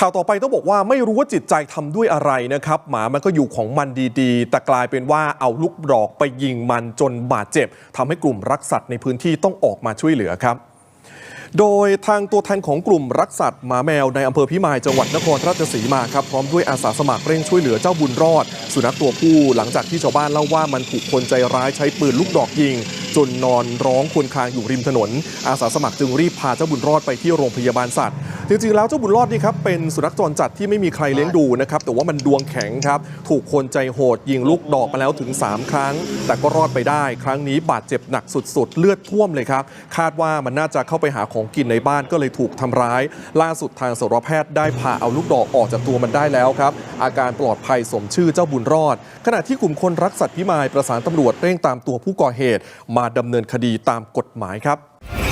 ข่าวต่อไปต้องบอกว่าไม่รู้ว่าจิตใจทำด้วยอะไรนะครับ หมามันก็อยู่ของมันดีๆ แต่กลายเป็นว่าเอาลูกดอกไปยิงมันจนบาดเจ็บทำให้กลุ่มรักสัตว์ในพื้นที่ต้องออกมาช่วยเหลือครับ โดยทางตัวแทนของกลุ่มรักสัตว์หมาแมวในอำเภอพิมายจังหวัดนครราชสีมาครับพร้อมด้วยอาสาสมัครเร่งช่วยเหลือเจ้าบุญรอด สุนัขตัวผู้หลังจากที่ชาวบ้านเล่าว่ามันถูกคนใจร้ายใช้ปืนลูกดอกยิงจนนอนร้องควรคางอยู่ริมถนน อาสาสมัครจึงรีบพาเจ้าบุญรอดไปที่โรงพยาบาลสัตว์ จริงๆแล้วเจ้าบุญรอดนี่ครับเป็นสุนัขจรจัดที่ไม่มีใครเลี้ยงดูนะครับแต่ว่ามันดวงแข็งครับถูกคนใจโหดยิงลูกดอกมาแล้วถึง 3 ครั้ง แต่ก็รอดไปได้ ครั้งนี้บาดเจ็บหนักสุดๆ เลือดท่วมเลยครับคาดว่ามันน่าจะเข้าไปหาของกินในบ้านก็เลยถูกทำร้าย ล่าสุดทางสัตวแพทย์ได้พาเอาลูกดอกออกจากตัวมันได้แล้วครับอาการปลอดภัยสมชื่อเจ้าบุญรอด ขณะที่กลุ่มคนรักสัตว์พิมายประสานตำรวจเร่งตามตัวผู้ก่อเหตุ มาดำเนินคดีตามกฎหมายครับ